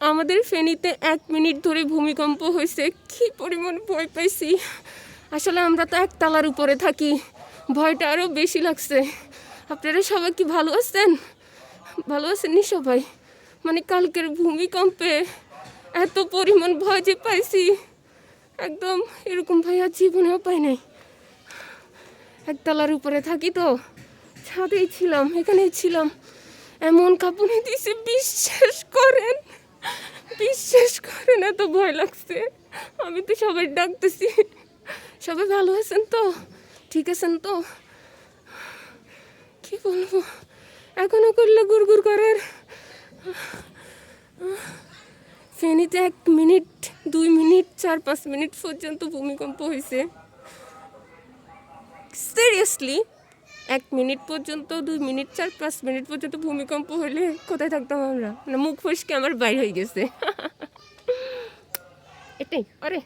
আমাদের ফেনীতে এক মিনিট ধরে ভূমিকম্প হয়েছে। কি পরিমাণ ভয় পাইছি। আসলে আমরা তো একতলার উপরে থাকি। ভয়টা আরও বেশি লাগছে। আপনারা সবাই কি ভালো আছেন? ভালো আছেন নি সবাই? মানে কালকের ভূমিকম্পে এত পরিমাণ ভয় যে পাইছি। একদম এরকম ভয় আর জীবনেও পাই নাই। একতলার উপরে থাকি তো। ছাদেই ছিলাম, এখানেই ছিলাম। এমন কাঁপুনি বিশ্বাস করেন এত ভয় লাগছে। আমি তো সবাই ডাকতেছি। সবাই ভালো আছেন তো? ঠিক আছেন তো? কি বলব? এখনও করলে গুড় গুড় করার। ফেনীতে এক মিনিট, দুই মিনিট, চার পাঁচ মিনিট পর্যন্ত ভূমিকম্প হয়েছে। সিরিয়াসলি এক মিনিট পর্যন্ত, দুই মিনিট, চার পাঁচ মিনিট পর্যন্ত ভূমিকম্প হলে কোথায় থাকতাম আমরা? মানে মুখ ফসকে আমার বাইর হয়ে গেছে। এটাই আরে।